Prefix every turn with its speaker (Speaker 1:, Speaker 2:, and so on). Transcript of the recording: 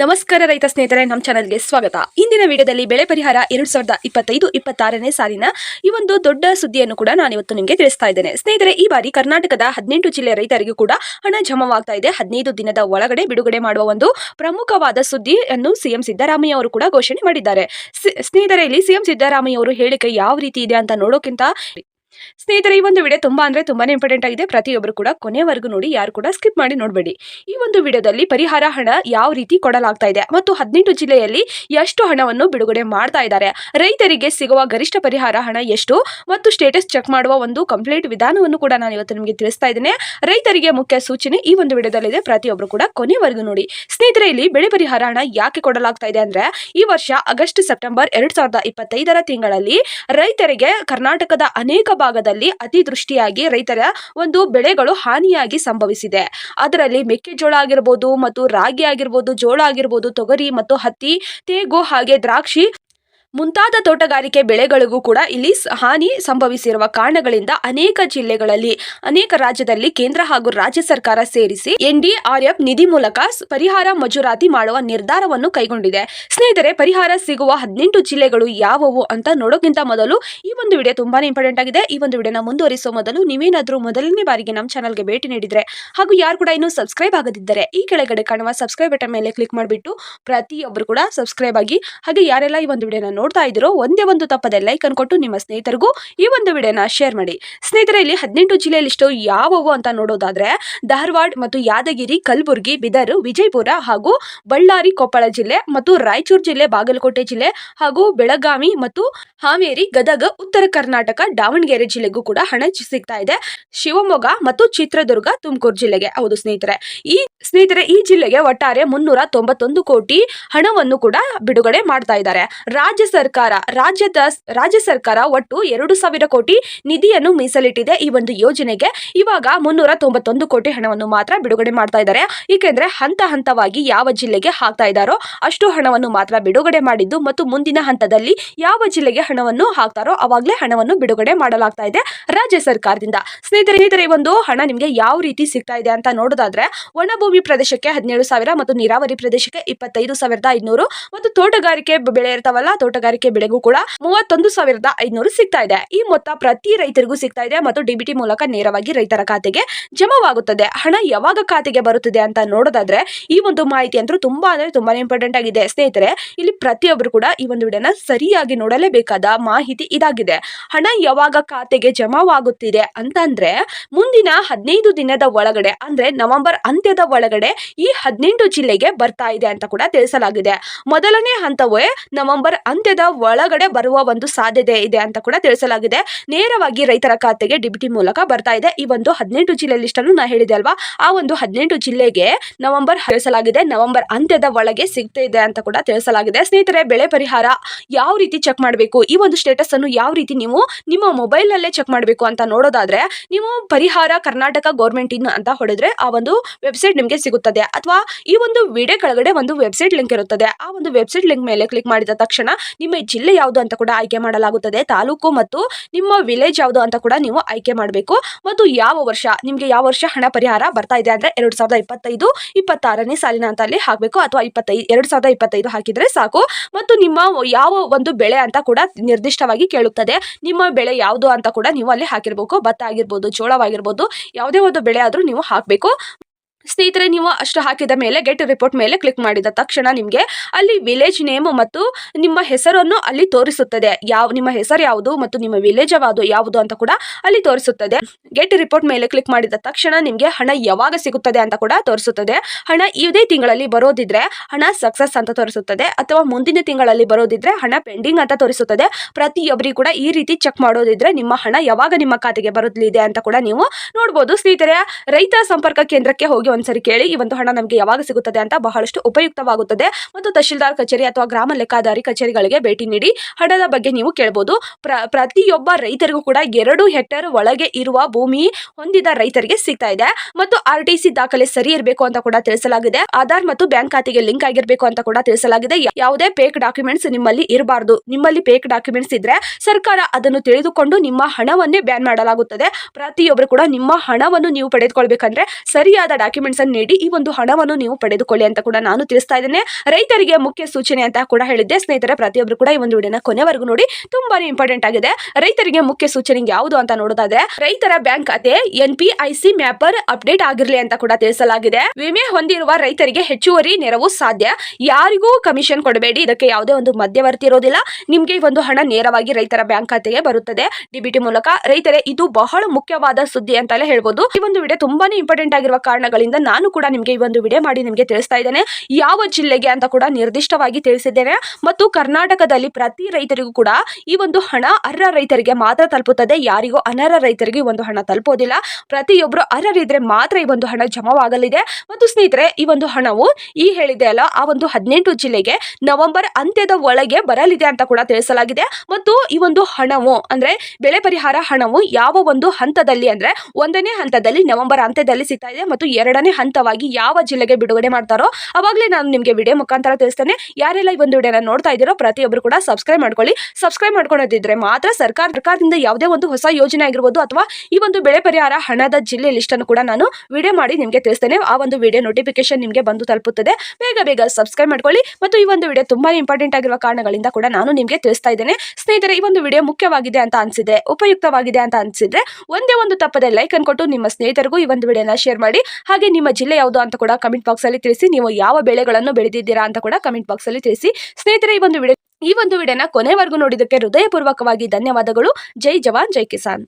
Speaker 1: ನಮಸ್ಕಾರ ರೈತ ಸ್ನೇಹಿತರೆ, ನಮ್ಮ ಚಾನಲ್ಗೆ ಸ್ವಾಗತ. ಇಂದಿನ ವಿಡಿಯೋದಲ್ಲಿ ಬೆಳೆ ಪರಿಹಾರ ಎರಡ್ ಸಾವಿರದ ಇಪ್ಪತ್ತೈದು, ಇಪ್ಪತ್ತಾರನೇ ಸಾಲಿನ ಈ ಒಂದು ದೊಡ್ಡ ಸುದ್ದಿಯನ್ನು ಕೂಡ ನಾನು ಇವತ್ತು ನಿಮಗೆ ತಿಳಿಸ್ತಾ ಇದ್ದೇನೆ. ಸ್ನೇಹಿತರೆ, ಈ ಬಾರಿ ಕರ್ನಾಟಕದ ಹದಿನೆಂಟು ಜಿಲ್ಲೆ ರೈತರಿಗೂ ಕೂಡ ಹಣ ಜಮಾವಾಗ್ತಾ ಇದೆ. ಹದಿನೈದು ದಿನದ ಒಳಗಡೆ ಬಿಡುಗಡೆ ಮಾಡುವ ಒಂದು ಪ್ರಮುಖವಾದ ಸುದ್ದಿಯನ್ನು ಸಿಎಂ ಸಿದ್ದರಾಮಯ್ಯ ಅವರು ಕೂಡ ಘೋಷಣೆ ಮಾಡಿದ್ದಾರೆ. ಸ್ನೇಹಿತರೆ, ಇಲ್ಲಿ ಸಿಎಂ ಸಿದ್ದರಾಮಯ್ಯ ಅವರು ಹೇಳಿಕೆ ಯಾವ ರೀತಿ ಇದೆ ಅಂತ ನೋಡೋಕ್ಕಿಂತ ಸ್ನೇಹಿತರೆ, ಈ ಒಂದು ವಿಡಿಯೋ ತುಂಬಾ ಅಂದ್ರೆ ತುಂಬಾನೇ ಇಂಪಾರ್ಟೆಂಟ್ ಆಗಿದೆ. ಪ್ರತಿಯೊಬ್ಬರು ಕೂಡ ಕೊನೆವರೆಗೂ ನೋಡಿ, ಯಾರು ಕೂಡ ಸ್ಕಿಪ್ ಮಾಡಿ ನೋಡಬೇಡಿ. ಈ ಒಂದು ವಿಡಿಯೋದಲ್ಲಿ ಪರಿಹಾರ ಹಣ ಯಾವ ರೀತಿ ಕೊಡಲಾಗ್ತಾ ಇದೆ ಮತ್ತು ಹದಿನೆಂಟು ಜಿಲ್ಲೆಯಲ್ಲಿ ಎಷ್ಟು ಹಣವನ್ನು ಬಿಡುಗಡೆ ಮಾಡ್ತಾ ಇದ್ದಾರೆ? ರೈತರಿಗೆ ಸಿಗುವ ಗರಿಷ್ಠ ಪರಿಹಾರ ಹಣ ಎಷ್ಟು? ಮತ್ತು ಸ್ಟೇಟಸ್ ಚೆಕ್ ಮಾಡುವ ಒಂದು ಕಂಪ್ಲೀಟ್ ವಿಧಾನವನ್ನು ಕೂಡ ನಾನು ಇವತ್ತು ನಿಮಗೆ ತಿಳಿಸ್ತಾ ಇದ್ದೇನೆ. ರೈತರಿಗೆ ಮುಖ್ಯ ಸೂಚನೆ ಈ ಒಂದು ವಿಡಿಯೋದಲ್ಲಿದೆ. ಪ್ರತಿಯೊಬ್ಬರು ಕೂಡ ಕೊನೆವರೆಗೂ ನೋಡಿ. ಸ್ನೇಹಿತರೆ, ಇಲ್ಲಿ ಬೆಳೆ ಪರಿಹಾರ ಹಣ ಯಾಕೆ ಕೊಡಲಾಗ್ತಾ ಇದೆ ಅಂದ್ರೆ, ಈ ವರ್ಷ ಆಗಸ್ಟ್, ಸೆಪ್ಟೆಂಬರ್ ಎರಡ್ ಸಾವಿರದ ಇಪ್ಪತ್ತೈದರ ತಿಂಗಳಲ್ಲಿ ರೈತರಿಗೆ ಕರ್ನಾಟಕದ ಅನೇಕ ಭಾಗದಲ್ಲಿ ಅತಿವೃಷ್ಟಿಯಾಗಿ ರೈತರ ಒಂದು ಬೆಳೆಗಳು ಹಾನಿಯಾಗಿ ಸಂಭವಿಸಿದೆ. ಅದರಲ್ಲಿ ಮೆಕ್ಕೆಜೋಳ ಆಗಿರ್ಬೋದು ಮತ್ತು ರಾಗಿ ಆಗಿರ್ಬೋದು, ಜೋಳ ಆಗಿರ್ಬೋದು, ತೊಗರಿ ಮತ್ತು ಹತ್ತಿ, ತೇಗು ಹಾಗೆ ದ್ರಾಕ್ಷಿ ಮುಂತಾದ ತೋಟಗಾರಿಕೆ ಬೆಳೆಗಳಿಗೂ ಕೂಡ ಇಲ್ಲಿ ಹಾನಿ ಸಂಭವಿಸಿರುವ ಕಾರಣಗಳಿಂದ ಅನೇಕ ಜಿಲ್ಲೆಗಳಲ್ಲಿ, ಅನೇಕ ರಾಜ್ಯದಲ್ಲಿ ಕೇಂದ್ರ ಹಾಗೂ ರಾಜ್ಯ ಸರ್ಕಾರ ಸೇರಿಸಿ ಎನ್ಡಿಆರ್ಎಫ್ ನಿಧಿ ಮೂಲಕ ಪರಿಹಾರ ಮಂಜೂರಾತಿ ಮಾಡುವ ನಿರ್ಧಾರವನ್ನು ಕೈಗೊಂಡಿದೆ. ಸ್ನೇಹಿತರೆ, ಪರಿಹಾರ ಸಿಗುವ ಹದಿನೆಂಟು ಜಿಲ್ಲೆಗಳು ಯಾವುವು ಅಂತ ನೋಡೋಕ್ಕಿಂತ ಮೊದಲು ಈ ಒಂದು ವಿಡಿಯೋ ತುಂಬಾನೇ ಇಂಪಾರ್ಟೆಂಟ್ ಆಗಿದೆ. ಈ ಒಂದು ವಿಡಿಯೋನ ಮುಂದುವರಿಸುವ ಮೊದಲು ನೀವೇನಾದರೂ ಮೊದಲನೇ ಬಾರಿಗೆ ನಮ್ಮ ಚಾನಲ್ಗೆ ಭೇಟಿ ನೀಡಿದ್ರೆ ಹಾಗೂ ಯಾರು ಕೂಡ ಇನ್ನೂ ಸಬ್ಸ್ಕ್ರೈಬ್ ಆಗದಿದ್ದರೆ ಈ ಕೆಳಗಡೆ ಕಾಣುವ ಸಬ್ಸ್ಕ್ರೈಬ್ ಬಟನ್ ಮೇಲೆ ಕ್ಲಿಕ್ ಮಾಡಿಬಿಟ್ಟು ಪ್ರತಿಯೊಬ್ಬರು ಕೂಡ ಸಬ್ಸ್ಕ್ರೈಬ್ ಆಗಿ ಹಾಗೆ ಯಾರೆಲ್ಲ ಈ ಒಂದು ವಿಡಿಯೋನ ನೋಡ್ತಾ ಇದ್ದೀರೋ, ಒಂದೇ ಒಂದು ತಪ್ಪದೆ ಲೈಕ್ ಅನ್ಕೊಟ್ಟು ನಿಮ್ಮ ಸ್ನೇಹಿತರಿಗೂ ಈ ಒಂದು ವಿಡಿಯೋನ ಶೇರ್ ಮಾಡಿ. ಸ್ನೇಹಿತರೆ, ಇಲ್ಲಿ ಹದಿನೆಂಟು ಜಿಲ್ಲೆಯಲ್ಲಿ ಇಷ್ಟು ಯಾವುವು ಅಂತ ನೋಡೋದಾದ್ರೆ, ಧಾರವಾಡ ಮತ್ತು ಯಾದಗಿರಿ, ಕಲಬುರಗಿ, ಬಿದರ್, ವಿಜಯಪುರ ಹಾಗೂ ಬಳ್ಳಾರಿ, ಕೊಪ್ಪಳ ಜಿಲ್ಲೆ ಮತ್ತು ರಾಯಚೂರು ಜಿಲ್ಲೆ, ಬಾಗಲಕೋಟೆ ಜಿಲ್ಲೆ ಹಾಗೂ ಬೆಳಗಾವಿ ಮತ್ತು ಹಾವೇರಿ, ಗದಗ, ಉತ್ತರ ಕರ್ನಾಟಕ, ದಾವಣಗೆರೆ ಜಿಲ್ಲೆಗೂ ಕೂಡ ಹಣ ಸಿಗ್ತಾ ಇದೆ. ಶಿವಮೊಗ್ಗ ಮತ್ತು ಚಿತ್ರದುರ್ಗ, ತುಮಕೂರು ಜಿಲ್ಲೆಗೆ. ಹೌದು ಸ್ನೇಹಿತರೆ, ಈ ಸ್ನೇಹಿತರೆ, ಈ ಜಿಲ್ಲೆಗೆ ಒಟ್ಟಾರೆ ಮುನ್ನೂರ ತೊಂಬತ್ತೊಂದು ಕೋಟಿ ಹಣವನ್ನು ಕೂಡ ಬಿಡುಗಡೆ ಮಾಡ್ತಾ ಇದ್ದಾರೆ. ರಾಜ್ಯ ಸರ್ಕಾರ, ರಾಜ್ಯದ ರಾಜ್ಯ ಸರ್ಕಾರ ಒಟ್ಟು ಎರಡು ಸಾವಿರ ಕೋಟಿ ನಿಧಿಯನ್ನು ಮೀಸಲಿಟ್ಟಿದೆ ಈ ಒಂದು ಯೋಜನೆಗೆ. ಇವಾಗ ಮುನ್ನೂರ ತೊಂಬತ್ತೊಂದು ಕೋಟಿ ಹಣವನ್ನು ಮಾತ್ರ ಬಿಡುಗಡೆ ಮಾಡ್ತಾ ಇದ್ದಾರೆ. ಏಕೆಂದ್ರೆ ಹಂತ ಹಂತವಾಗಿ ಯಾವ ಜಿಲ್ಲೆಗೆ ಹಾಕ್ತಾ ಇದ್ದಾರೋ ಅಷ್ಟು ಹಣವನ್ನು ಮಾತ್ರ ಬಿಡುಗಡೆ ಮಾಡಿದ್ದು ಮತ್ತು ಮುಂದಿನ ಹಂತದಲ್ಲಿ ಯಾವ ಜಿಲ್ಲೆಗೆ ಹಣವನ್ನು ಹಾಕ್ತಾರೋ ಅವಾಗಲೇ ಹಣವನ್ನು ಬಿಡುಗಡೆ ಮಾಡಲಾಗ್ತಾ ಇದೆ ರಾಜ್ಯ ಸರ್ಕಾರದಿಂದ. ಸ್ನೇಹಿತರೆ ಸ್ನೇಹಿತರೆ ಒಂದು ಹಣ ನಿಮಗೆ ಯಾವ ರೀತಿ ಸಿಗ್ತಾ ಇದೆ ಅಂತ ನೋಡೋದಾದ್ರೆ ಒಣಭೂಮಿ ಪ್ರದೇಶಕ್ಕೆ ಹದಿನೇಳು ಸಾವಿರ ಮತ್ತು ನೀರಾವರಿ ಪ್ರದೇಶಕ್ಕೆ ಇಪ್ಪತ್ತೈದು ಸಾವಿರದ ಐನೂರು ಮತ್ತು ತೋಟಗಾರಿಕೆ ಬೆಳೆ ಇರ್ತಾವಲ್ಲ ತೋಟಗಾರಿಕೆ ಬೆಳೆಗೂ ಕೂಡ ಮೂವತ್ತೊಂದು ಸಾವಿರದ ಐನೂರು ಸಿಗ್ತಾ ಇದೆ. ಈ ಮೊತ್ತ ಪ್ರತಿ ರೈತರಿಗೂ ಸಿಗ್ತಾ ಇದೆ ಮತ್ತು ಡಿಬಿಟಿ ಮೂಲಕ ನೇರವಾಗಿ ರೈತರ ಖಾತೆಗೆ ಜಮಾವಾಗುತ್ತದೆ. ಹಣ ಯಾವಾಗ ಖಾತೆಗೆ ಬರುತ್ತದೆ ಅಂತ ನೋಡೋದಾದ್ರೆ ಈ ಒಂದು ಮಾಹಿತಿ ಅಂತೂ ತುಂಬಾ ಅಂದ್ರೆ ತುಂಬಾನೇ ಇಂಪಾರ್ಟೆಂಟ್ ಆಗಿದೆ. ಸ್ನೇಹಿತರೆ, ಇಲ್ಲಿ ಪ್ರತಿಯೊಬ್ಬರು ಕೂಡ ಈ ಒಂದು ವಿಡಿಯೋನ ಸರಿಯಾಗಿ ನೋಡಲೇಬೇಕಾದ ಮಾಹಿತಿ ಇದಾಗಿದೆ. ಹಣ ಯಾವಾಗ ಖಾತೆಗೆ ಜಮಾವಾಗುತ್ತಿದೆ ಅಂತಂದ್ರೆ ಮುಂದಿನ ಹದಿನೈದು ದಿನದ ಒಳಗಡೆ ಅಂದ್ರೆ ನವೆಂಬರ್ ಅಂತ್ಯದ ಒಳಗಡೆ ಈ ಹದಿನೆಂಟು ಜಿಲ್ಲೆಗೆ ಬರ್ತಾ ಇದೆ ಅಂತ ಕೂಡ ತಿಳಿಸಲಾಗಿದೆ. ಮೊದಲನೇ ಹಂತವೇ ನವೆಂಬರ್ ಅಂತ್ಯದ ಒಳಗಡೆ ಬರುವ ಒಂದು ಸಾಧ್ಯತೆ ಇದೆ ಅಂತ ಕೂಡ ತಿಳಿಸಲಾಗಿದೆ. ನೇರವಾಗಿ ರೈತರ ಖಾತೆಗೆ ಡಿಬಿಟಿ ಮೂಲಕ ಬರ್ತಾ ಇದೆ. ಈ ಒಂದು ಹದಿನೆಂಟು ಜಿಲ್ಲೆ ಲಿಸ್ಟನ್ನು ನಾ ಹೇಳಿದೆ ಅಲ್ವಾ? ಆ ಒಂದು ಹದಿನೆಂಟು ಜಿಲ್ಲೆಗೆ ನವೆಂಬರ್ ತಿಳಿಸಲಾಗಿದೆ. ನವೆಂಬರ್ ಅಂತ್ಯದ ಒಳಗೆ ಸಿಗ್ತಾ ಇದೆ ಅಂತ ಕೂಡ ತಿಳಿಸಲಾಗಿದೆ. ಸ್ನೇಹಿತರೆ, ಬೆಳೆ ಪರಿಹಾರ ಯಾವ ರೀತಿ ಚೆಕ್ ಮಾಡಬೇಕು? ಈ ಒಂದು ಸ್ಟೇಟಸ್ ಅನ್ನು ಯಾವ ರೀತಿ ನೀವು ನಿಮ್ಮ ಮೊಬೈಲ್ ನಲ್ಲೇ ಚೆಕ್ ಮಾಡಬೇಕು ಅಂತ ನೋಡೋದಾದ್ರೆ, ನೀವು ಪರಿಹಾರ ಕರ್ನಾಟಕ ಗೌರ್ಮೆಂಟ್ ಇನ್ ಅಂತ ಹೊಡೆದ್ರೆ ಆ ಒಂದು ವೆಬ್ಸೈಟ್ ನಿಮಗೆ ಸಿಗುತ್ತದೆ. ಅಥವಾ ಈ ಒಂದು ವಿಡಿಯೋ ಕೆಳಗಡೆ ಒಂದು ವೆಬ್ಸೈಟ್ ಲಿಂಕ್ ಇರುತ್ತದೆ. ಆ ಒಂದು ವೆಬ್ಸೈಟ್ ಲಿಂಕ್ ಮೇಲೆ ಕ್ಲಿಕ್ ಮಾಡಿದ ತಕ್ಷಣ ನಿಮ್ಮ ಜಿಲ್ಲೆ ಯಾವುದು ಅಂತ ಕೂಡ ಆಯ್ಕೆ ಮಾಡಲಾಗುತ್ತದೆ. ತಾಲೂಕು ಮತ್ತು ನಿಮ್ಮ ವಿಲೇಜ್ ಯಾವುದು ಅಂತ ಕೂಡ ನೀವು ಆಯ್ಕೆ ಮಾಡಬೇಕು. ಮತ್ತು ಯಾವ ವರ್ಷ, ನಿಮಗೆ ಯಾವ ವರ್ಷ ಹಣ ಪರಿಹಾರ ಬರ್ತಾ ಇದೆ ಅಂದರೆ ಎರಡು ಸಾವಿರದ ಇಪ್ಪತ್ತೈದು, ಇಪ್ಪತ್ತಾರನೇ ಸಾಲಿನ ಅಂತ ಅಲ್ಲಿ ಹಾಕಬೇಕು. ಅಥವಾ ಇಪ್ಪತ್ತೈದು ಎರಡು ಸಾವಿರದ ಇಪ್ಪತ್ತೈದು ಹಾಕಿದರೆ ಸಾಕು. ಮತ್ತು ನಿಮ್ಮ ಯಾವ ಒಂದು ಬೆಳೆ ಅಂತ ಕೂಡ ನಿರ್ದಿಷ್ಟವಾಗಿ ಕೇಳುತ್ತದೆ. ನಿಮ್ಮ ಬೆಳೆ ಯಾವುದು ಅಂತ ಕೂಡ ನೀವು ಅಲ್ಲಿ ಹಾಕಿರಬೇಕು. ಭತ್ತ ಆಗಿರ್ಬೋದು, ಜೋಳವಾಗಿರ್ಬೋದು, ಯಾವುದೇ ಒಂದು ಬೆಳೆ ಆದರೂ ನೀವು ಹಾಕಬೇಕು. ಸ್ನೇಹಿತರೆ, ನೀವು ಅಷ್ಟು ಹಾಕಿದ ಮೇಲೆ ಗೆಟ್ ರಿಪೋರ್ಟ್ ಮೇಲೆ ಕ್ಲಿಕ್ ಮಾಡಿದ ತಕ್ಷಣ ನಿಮಗೆ ಅಲ್ಲಿ ವಿಲೇಜ್ ನೇಮ್ ಮತ್ತು ನಿಮ್ಮ ಹೆಸರನ್ನು ಅಲ್ಲಿ ತೋರಿಸುತ್ತದೆ. ಯಾವ, ನಿಮ್ಮ ಹೆಸರು ಯಾವುದು ಮತ್ತು ನಿಮ್ಮ ವಿಲೇಜ್ ಯಾವುದು ಯಾವುದು ಅಂತ ಕೂಡ ಅಲ್ಲಿ ತೋರಿಸುತ್ತದೆ. ಗೆಟ್ ರಿಪೋರ್ಟ್ ಮೇಲೆ ಕ್ಲಿಕ್ ಮಾಡಿದ ತಕ್ಷಣ ನಿಮಗೆ ಹಣ ಯಾವಾಗ ಸಿಗುತ್ತದೆ ಅಂತ ಕೂಡ ತೋರಿಸುತ್ತದೆ. ಹಣ ಇದೇ ತಿಂಗಳಲ್ಲಿ ಬರೋದಿದ್ರೆ ಹಣ ಸಕ್ಸಸ್ ಅಂತ ತೋರಿಸುತ್ತದೆ ಅಥವಾ ಮುಂದಿನ ತಿಂಗಳಲ್ಲಿ ಬರೋದಿದ್ರೆ ಹಣ ಪೆಂಡಿಂಗ್ ಅಂತ ತೋರಿಸುತ್ತದೆ. ಪ್ರತಿಯೊಬ್ಬರಿಗೂ ಕೂಡ ಈ ರೀತಿ ಚೆಕ್ ಮಾಡೋದಿದ್ರೆ ನಿಮ್ಮ ಹಣ ಯಾವಾಗ ನಿಮ್ಮ ಖಾತೆಗೆ ಬರೋದಿದೆ ಅಂತ ಕೂಡ ನೀವು ನೋಡಬಹುದು ಸ್ನೇಹಿತರೆ, ರೈತ ಸಂಪರ್ಕ ಕೇಂದ್ರಕ್ಕೆ ಹೋಗಿ ಒಂದ್ಸರಿ ಕೇಳಿ ಈ ಒಂದು ಹಣ ನಮಗೆ ಯಾವಾಗ ಸಿಗುತ್ತದೆ ಅಂತ ಬಹಳಷ್ಟು ಉಪಯುಕ್ತವಾಗುತ್ತದೆ. ಮತ್ತು ತಹಶೀಲ್ದಾರ್ ಕಚೇರಿ ಅಥವಾ ಗ್ರಾಮ ಲೆಕ್ಕಾಧಾರಿ ಕಚೇರಿಗಳಿಗೆ ಭೇಟಿ ನೀಡಿ ಹಣದ ಬಗ್ಗೆ ನೀವು ಕೇಳಬಹುದು ಪ್ರ, ಪ್ರತಿಯೊಬ್ಬ ರೈತರಿಗೂ ಕೂಡ ಎರಡು ಹೆಕ್ಟೇರ್ ಒಳಗೆ ಇರುವ ಭೂಮಿ ಹೊಂದಿದ ರೈತರಿಗೆ ಸಿಗ್ತಾ ಇದೆ. ಮತ್ತು ಆರ್ ದಾಖಲೆ ಸರಿ ಇರಬೇಕು ಅಂತ ಕೂಡ ತಿಳಿಸಲಾಗಿದೆ. ಆಧಾರ್ ಮತ್ತು ಬ್ಯಾಂಕ್ ಖಾತೆಗೆ ಲಿಂಕ್ ಆಗಿರಬೇಕು ಅಂತ ಕೂಡ ತಿಳಿಸಲಾಗಿದೆ. ಯಾವುದೇ ಫೇಕ್ ಡಾಕ್ಯುಮೆಂಟ್ಸ್ ನಿಮ್ಮಲ್ಲಿ ಇರಬಾರದು. ನಿಮ್ಮಲ್ಲಿ ಫೇಕ್ ಡಾಕ್ಯುಮೆಂಟ್ಸ್ ಇದ್ರೆ ಸರ್ಕಾರ ಅದನ್ನು ತಿಳಿದುಕೊಂಡು ನಿಮ್ಮ ಹಣವನ್ನೇ ಬ್ಯಾನ್ ಮಾಡಲಾಗುತ್ತದೆ. ಪ್ರತಿಯೊಬ್ಬರು ಕೂಡ ನಿಮ್ಮ ಹಣವನ್ನು ನೀವು ಪಡೆದುಕೊಳ್ಬೇಕಂದ್ರೆ ಸರಿಯಾದ ಡಾಕ್ಯುಮೆಂಟ್ ಡಾಕ್ಯುಮೆಂಟ್ಸ್ ಅನ್ನು ನೀಡಿ ಈ ಒಂದು ಹಣವನ್ನು ನೀವು ಪಡೆದುಕೊಳ್ಳಿ ಅಂತ ಕೂಡ ನಾನು ತಿಳಿಸ್ತಾ ಇದ್ದೇನೆ. ರೈತರಿಗೆ ಮುಖ್ಯ ಸೂಚನೆ ಅಂತ ಕೂಡ ಹೇಳಿದ್ದೆ. ಸ್ನೇಹಿತರ ಪ್ರತಿಯೊಬ್ಬರು ಕೂಡ ಈ ಒಂದು ವಿಡಿಯೋನ ಕೊನೆವರೆಗೂ ನೋಡಿ. ತುಂಬಾನೇ ಇಂಪಾರ್ಟೆಂಟ್ ಆಗಿದೆ. ರೈತರಿಗೆ ಮುಖ್ಯ ಸೂಚನೆ ಯಾವುದು ಅಂತ ನೋಡೋದಾದ್ರೆ, ರೈತರ ಬ್ಯಾಂಕ್ ಖಾತೆ ಎನ್ ಮ್ಯಾಪರ್ ಅಪ್ಡೇಟ್ ಆಗಿರಲಿ ಅಂತ ಕೂಡ ತಿಳಿಸಲಾಗಿದೆ. ವಿಮೆ ಹೊಂದಿರುವ ರೈತರಿಗೆ ಹೆಚ್ಚುವರಿ ನೆರವು ಸಾಧ್ಯ. ಯಾರಿಗೂ ಕಮಿಷನ್ ಕೊಡಬೇಡಿ. ಇದಕ್ಕೆ ಯಾವುದೇ ಒಂದು ಮಧ್ಯವರ್ತಿ ಇರೋದಿಲ್ಲ. ನಿಮ್ಗೆ ಈ ಒಂದು ಹಣ ನೇರವಾಗಿ ರೈತರ ಬ್ಯಾಂಕ್ ಖಾತೆಗೆ ಬರುತ್ತದೆ. ಡಿಬಿಟಿ ಮೂಲಕ ರೈತರೇ, ಇದು ಬಹಳ ಮುಖ್ಯವಾದ ಸುದ್ದಿ ಅಂತಲೇ ಹೇಳ್ಬೋದು. ಈ ಒಂದು ವಿಡಿಯೋ ತುಂಬಾನೇ ಇಂಪಾರ್ಟೆಂಟ್ ಆಗಿರುವ ಕಾರಣಗಳಿಂದ ನಾನು ಕೂಡ ನಿಮಗೆ ಈ ಒಂದು ವಿಡಿಯೋ ಮಾಡಿ ನಿಮಗೆ ತಿಳಿಸ್ತಾ ಇದ್ದೇನೆ. ಯಾವ ಜಿಲ್ಲೆಗೆ ಅಂತ ಕೂಡ ನಿರ್ದಿಷ್ಟವಾಗಿ ತಿಳಿಸಿದ್ದೇನೆ ಮತ್ತು ಕರ್ನಾಟಕದಲ್ಲಿ ಪ್ರತಿ ರೈತರಿಗೂ ಕೂಡ ಈ ಒಂದು ಹಣ ಅರ್ಹ ರೈತರಿಗೆ ಮಾತ್ರ ತಲುಪುತ್ತದೆ. ಯಾರಿಗೂ ಅನರ್ಹ ರೈತರಿಗೆ ಒಂದು ಹಣ ತಲುಪೋದಿಲ್ಲ. ಪ್ರತಿಯೊಬ್ಬರು ಅರ್ಹರಿದ್ರೆ ಮಾತ್ರ ಈ ಒಂದು ಹಣ ಜಮವಾಗಲಿದೆ. ಮತ್ತು ಸ್ನೇಹಿತರೆ, ಈ ಒಂದು ಹಣವು ಈ ಹೇಳಿದೆ ಅಲ್ಲ, ಆ ಒಂದು ಹದಿನೆಂಟು ಜಿಲ್ಲೆಗೆ ನವೆಂಬರ್ ಅಂತ್ಯದ ಒಳಗೆ ಬರಲಿದೆ ಅಂತ ಕೂಡ ತಿಳಿಸಲಾಗಿದೆ. ಮತ್ತು ಈ ಒಂದು ಹಣವು ಅಂದ್ರೆ ಬೆಳೆ ಪರಿಹಾರ ಹಣವು ಯಾವ ಒಂದು ಹಂತದಲ್ಲಿ ಅಂದ್ರೆ ಒಂದನೇ ಹಂತದಲ್ಲಿ ನವೆಂಬರ್ ಅಂತ್ಯದಲ್ಲಿ ಸಿಗ್ತಾ ಇದೆ. ಮತ್ತು ಎರಡನೇ ಹಂತವಾಗಿ ಯಾವ ಜಿಲ್ಲೆಗೆ ಬಿಡುಗಡೆ ಮಾಡ್ತಾರೋ ಅವಾಗಲೇ ನಾನು ನಿಮಗೆ ವಿಡಿಯೋ ಮುಖಾಂತರ ತಿಳಿಸ್ತೇನೆ. ಯಾರೆಲ್ಲ ಈ ಒಂದು ವಿಡಿಯೋನ ನೋಡ್ತಾ ಇದ್ದೀರೋ ಪ್ರತಿಯೊಬ್ಬರು ಕೂಡ ಸಬ್ಸ್ಕ್ರೈಬ್ ಮಾಡ್ಕೊಳ್ಳಿ. ಸಬ್ಸ್ಕ್ರೈಬ್ ಮಾಡ್ಕೊಳ್ಳೋದಿದ್ರೆ ಮಾತ್ರ ಸರ್ಕಾರ, ಸರ್ಕಾರದಿಂದ ಯಾವುದೇ ಒಂದು ಹೊಸ ಯೋಜನೆ ಆಗಿರ್ಬೋದು ಅಥವಾ ಈ ಒಂದು ಬೆಳೆ ಪರಿಹಾರ ಹಣದ ಜಿಲ್ಲೆ ಲಿಸ್ಟ್ ಅನ್ನು ಕೂಡ ನಾನು ವಿಡಿಯೋ ಮಾಡಿ ನಿಮಗೆ ತಿಳಿಸ್ತೇನೆ. ಆ ಒಂದು ವಿಡಿಯೋ ನೋಟಿಫಿಕೇಶನ್ ನಿಮಗೆ ಬಂದು ತಲುಪುತ್ತದೆ. ಬೇಗ ಬೇಗ ಸಬ್ಸ್ಕ್ರೈಬ್ ಮಾಡ್ಕೊಳ್ಳಿ ಮತ್ತು ಈ ಒಂದು ವಿಡಿಯೋ ತುಂಬಾ ಇಂಪಾರ್ಟೆಂಟ್ ಆಗಿರುವ ಕಾರಣಗಳಿಂದ ಕೂಡ ನಾನು ನಿಮಗೆ ತಿಳಿಸ್ತಾ ಇದ್ದೇನೆ. ಸ್ನೇಹಿತರೆ, ಈ ಒಂದು ವಿಡಿಯೋ ಮುಖ್ಯವಾಗಿದೆ ಅಂತ ಅನ್ಸಿದೆ ಉಪಯುಕ್ತವಾಗಿದೆ ಅಂತ ಅನ್ಸಿದ್ರೆ, ಒಂದೇ ಒಂದು ತಪ್ಪದೆ ಲೈಕ್ ಅನ್ಕೊಟ್ಟು ನಿಮ್ಮ ಸ್ನೇಹಿತರಿಗೂ ಈ ಒಂದು ವಿಡಿಯೋನ ಶೇರ್ ಮಾಡಿ. ಹಾಗೆ ನಿಮ್ಮ ಜಿಲ್ಲೆ ಯಾವುದು ಅಂತ ಕೂಡ ಕಮೆಂಟ್ ಬಾಕ್ಸ್ ಅಲ್ಲಿ ತಿಳಿಸಿ. ನೀವು ಯಾವ ಬೆಳೆಗಳನ್ನು ಬೆಳೆದಿದ್ದೀರಾ ಅಂತ ಕೂಡ ಕಮೆಂಟ್ ಬಾಕ್ಸ್ ಅಲ್ಲಿ ತಿಳಿಸಿ. ಸ್ನೇಹಿತರೆ, ಈ ಒಂದು ವಿಡಿಯೋ ಈ ಒಂದು ವಿಡಿಯೋನ ಕೊನೆವರೆಗೂ ನೋಡಿದ್ದಕ್ಕೆ ಹೃದಯಪೂರ್ವಕವಾಗಿ ಧನ್ಯವಾದಗಳು. ಜೈ ಜವಾನ್, ಜೈ ಕಿಸಾನ್.